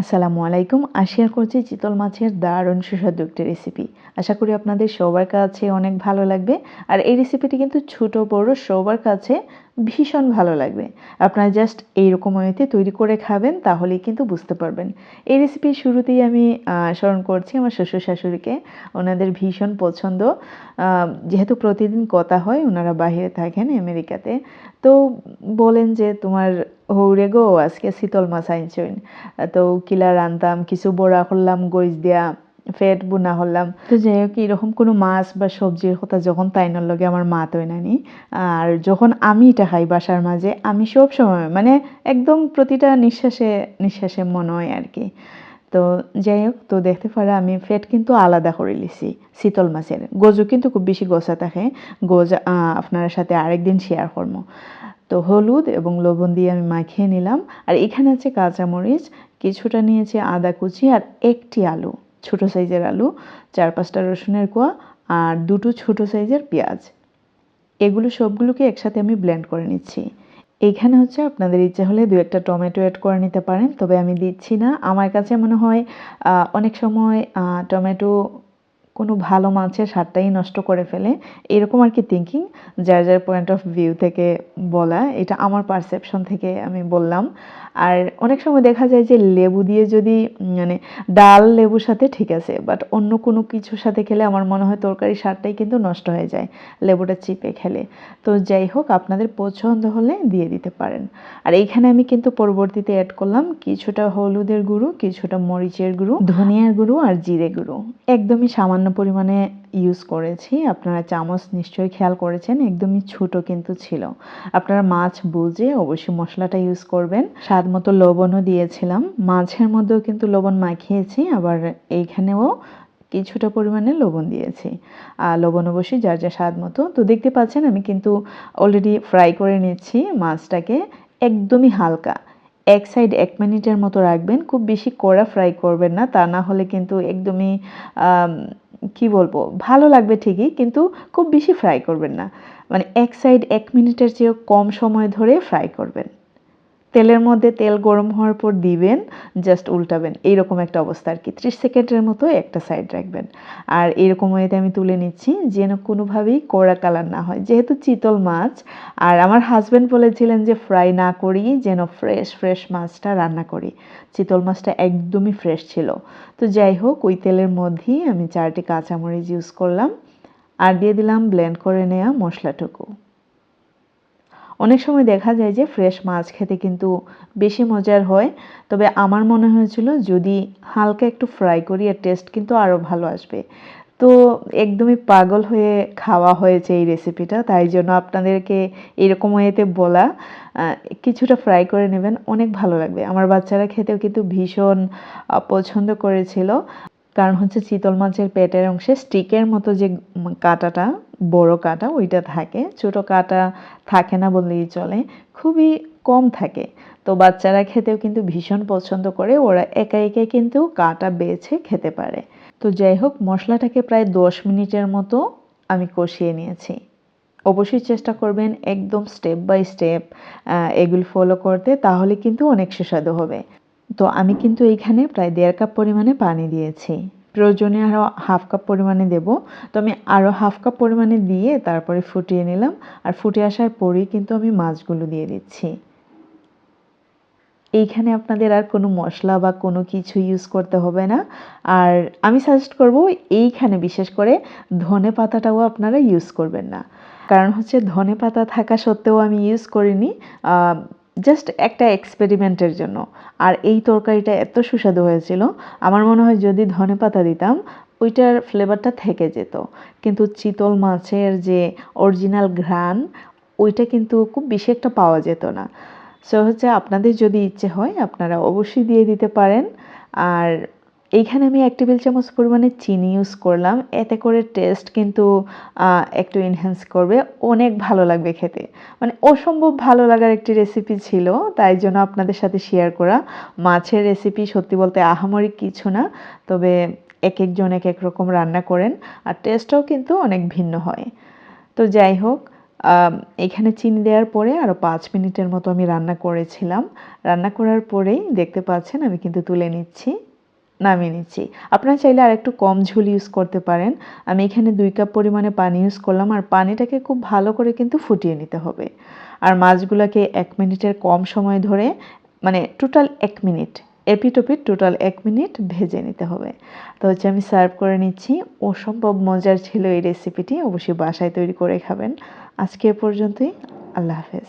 আসসালামু আলাইকুম। আশিয়া করছি চিতল মাছের দারুণ সুস্বাদু একটি রেসিপি আশা করি আপনাদের সবার কাছে অনেক ভালো লাগবে। আর এই রেসিপিটি কিন্তু ছোট বড় সবার কাছে ভীষণ ভালো লাগবে। আপনারা জাস্ট এইরকম ওয়েতে তৈরি করে খাবেন, তাহলেই কিন্তু বুঝতে পারবেন। এই রেসিপির শুরুতেই আমি স্মরণ করছি আমার শ্বশুর শাশুড়িকে। ওনাদের ভীষণ পছন্দ। যেহেতু প্রতিদিন কথা হয়, ওনারা বাইরে থাকেন আমেরিকাতে। তো বলেন যে, তোমার হৌরে গো, আজকে শীতল মাছ আনছইন তো কিলা রান্তাম কিছু বড়া করলাম গইজ দিয়া। ফেট বুনা হলাম। তো যাই হোক এরকম কোনো মাছ বা সবজির কথা যখন তাইনোর লগে আমার মা তৈ নানি আর যখন আমি এটা খাই বাসার মাঝে, আমি সব সময় মানে একদম প্রতিটা নিঃশ্বাসে নিঃশ্বাসে মনে হয় আর কি। তো যাই হোক তো দেখতে পারে আমি ফেট কিন্তু আলাদা করে লিছি, শীতল মাছের। গোজও কিন্তু খুব বেশি গোছা থাকে, গোজ আপনার সাথে আরেকদিন শেয়ার করব। তো হলুদ এবং লবণ দিয়ে আমি মাখিয়ে নিলাম, আর এখানে আছে কাঁচামরিচ, কিছুটা নিয়েছি আদা কুচি আর একটি আলু। ছোট সাইজের আলু চার পাঁচটা রসুনের কোয়া আর দুটো ছোট সাইজের পেঁয়াজ। এগুলো সবগুলোকে একসাথে আমি ব্লেন্ড করে নিচ্ছি। এখানে হচ্ছে আপনাদের ইচ্ছা হলে দু একটা টমেটো অ্যাড করে নিতে পারেন, তবে আমি দিচ্ছি না। আমার কাছে মনে হয় অনেক সময় টমেটো কোনো ভালো মাছের স্বাদটাই নষ্ট করে ফেলে। এরকম আর কি থিঙ্কিং যার যার পয়েন্ট অফ ভিউ থেকে বলা, এটা আমার পারসেপশন থেকে আমি বললাম। আর অনেক সময় দেখা যায় যে লেবু দিয়ে যদি মানে ডাল লেবুর সাথে ঠিক আছে বাট অন্য কোনো কিছুর সাথে খেলে আমার মনে হয় তরকারি স্বাদটাই কিন্তু নষ্ট হয়ে যায় লেবুটা চিপে খেলে। তো যাই হোক, আপনাদের পছন্দ হলে দিয়ে দিতে পারেন। আর এইখানে আমি কিন্তু পরবর্তীতে অ্যাড করলাম কিছুটা হলুদের গুঁড়ো, কিছুটা মরিচের গুঁড়ো, ধনিয়ার গুঁড়ো আর জিরে গুঁড়ো। একদমই সামান্য পরিমাণে ইউজ করেছি। আপনারা চামচ নিশ্চয়ই খেয়াল করেছেন, একদমই ছোট কিন্তু ছিল। আপনারা মাছ বুঝে অবশ্যই মশলাটা ইউজ করবেন। স্বাদ মতো লবণও দিয়েছিলাম। মাছের মধ্যেও কিন্তু লবণ মাখিয়েছি, আবার এইখানেও কিছুটা পরিমাণে লবণ দিয়েছি। আর লবণ অবশ্যই যার যা স্বাদ মতো। তো দেখতে পাচ্ছেন, আমি কিন্তু অলরেডি ফ্রাই করে নিচ্ছি মাছটাকে একদমই হালকা। এক সাইড এক মিনিটের মতো রাখবেন। খুব বেশি কড়া ফ্রাই করবেন না, তা না হলে কিন্তু একদমই কি বলব, ভালো লাগবে ঠিকই, কিন্তু খুব বেশি ফ্রাই করবেন না। মানে এক সাইড এক মিনিটের চেয়েও কম সময় ধরে ফ্রাই করবেন। তেলের মধ্যে তেল গরম হওয়ার পর দিবেন জাস্ট উল্টাবেন। এইরকম একটা অবস্থা আর কি ত্রিশ সেকেন্ডের মতো একটা সাইড রাখবেন। আর এরকম ওয়েতে আমি তুলে নিচ্ছি, যেন কোনোভাবেই কড়া কালার না হয়। যেহেতু চিতল মাছ, আর আমার হাজব্যান্ড বলেছিলেন যে ফ্রাই না করি, যেন ফ্রেশ ফ্রেশ মাছটা রান্না করি। চিতল মাছটা একদমই ফ্রেশ ছিল। তো যাই হোক, ওই তেলের মধ্যেই আমি চারটি কাঁচামরিচ ইউজ করলাম। আর দিয়ে দিলাম ব্লেন্ড করে নেওয়া মশলাটুকু। অনেক সময় দেখা যায় যে ফ্রেশ মাছ খেতে কিন্তু বেশি মজার হয়। তবে আমার মনে হয়েছিল যদি হালকা একটু ফ্রাই করি, এর টেস্ট কিন্তু আরও ভালো আসবে। তো একদমই পাগল হয়ে খাওয়া হয়েছে এই রেসিপিটা তাই জন্য আপনাদেরকে এরকম ওয়েতে বলা। কিছুটা ফ্রাই করে নেবেন, অনেক ভালো লাগবে। আমার বাচ্চারা খেতেও কিন্তু ভীষণ পছন্দ করেছিল। কারণ হচ্ছে চিতল মাছের পেটের অংশে স্টিকের মতো যে কাঁটাটা, বড় কাঁটা, ওইটা থাকে। ছোট কাঁটা থাকে না বললেই চলে, খুবই কম থাকে। তো বাচ্চারা খেতেও কিন্তু ভীষণ পছন্দ করে, ওরা একা একাই কিন্তু কাঁটা বেছে খেতে পারে। তো যাই হোক, মশলাটাকে প্রায় দশ মিনিটের মতো আমি কষিয়ে নিয়েছি। অবশ্যই চেষ্টা করবেন একদম স্টেপ বাই স্টেপ এগুলো ফলো করতে, তাহলে কিন্তু অনেক সুস্বাদু হবে। তো আমি কিন্তু এইখানে প্রায় দেড় কাপ পরিমাণে পানি দিয়েছি। প্রয়োজনে আরও হাফ কাপ পরিমাণে দেব। তো আমি আরও হাফ কাপ পরিমাণে দিয়ে তারপরে ফুটিয়ে নিলাম। আর ফুটে আসার পরেই কিন্তু আমি মাছগুলো দিয়ে দিচ্ছি। এইখানে আপনাদের আর কোনো মশলা বা কোনো কিছু ইউজ করতে হবে না। আর আমি সাজেস্ট করব এইখানে বিশেষ করে ধনে পাতাটাও আপনারা ইউজ করবেন না। কারণ হচ্ছে ধনে পাতা থাকা সত্ত্বেও আমি ইউজ করিনি। জাস্ট একটা এক্সপেরিমেন্টের জন্য। আর এই তরকারিটা এত সুস্বাদু হয়েছিল, আমার মনে হয় যদি ধনে পাতা দিতাম, ওইটার ফ্লেভারটা থেকে যেত। কিন্তু চিতল মাছের যে অরিজিনাল ঘ্রাণ, ওইটা কিন্তু খুব বেশি একটা পাওয়া যেত না। সো হচ্ছে আপনাদের যদি ইচ্ছে হয়, আপনারা অবশ্যই দিয়ে দিতে পারেন। আর এইখানে আমি এক টেবিল চামচ পরিমাণে চিনি ইউজ করলাম। এতে করে টেস্ট কিন্তু একটু এনহ্যান্স করবে। অনেক ভালো লাগবে খেতে। মানে অসম্ভব ভালো লাগার একটি রেসিপি ছিল, তাই জন্য আপনাদের সাথে শেয়ার করা। মাছের রেসিপি সত্যি বলতে আহামরি কিছু না, তবে এক একজন এক এক রকম রান্না করেন আর টেস্টটাও কিন্তু অনেক ভিন্ন হয়। তো যাই হোক এখানে চিনি দেওয়ার পরে আরও পাঁচ মিনিটের মতো আমি রান্না করেছিলাম। রান্না করার পরেই দেখতে পাচ্ছেন আমি কিন্তু তুলে নিচ্ছি। নামিয়ে নিচ্ছি। আপনারা চাইলে আর একটু কম ঝোল ইউজ করতে পারেন। আমি এখানে দুই কাপ পরিমাণে পানি ইউজ করলাম আর পানিটাকে খুব ভালো করে কিন্তু ফুটিয়ে নিতে হবে। আর মাছগুলোকে এক মিনিটের কম সময় ধরে মানে টোটাল এক মিনিট এপিটোপিট টোটাল এক মিনিট ভেজে নিতে হবে। তো হচ্ছে আমি সার্ভ করে নিচ্ছি। অসম্ভব মজার ছিল এই রেসিপিটি অবশ্যই বাসায় তৈরি করে খাবেন। আজকে এ পর্যন্তই। আল্লাহ হাফেজ।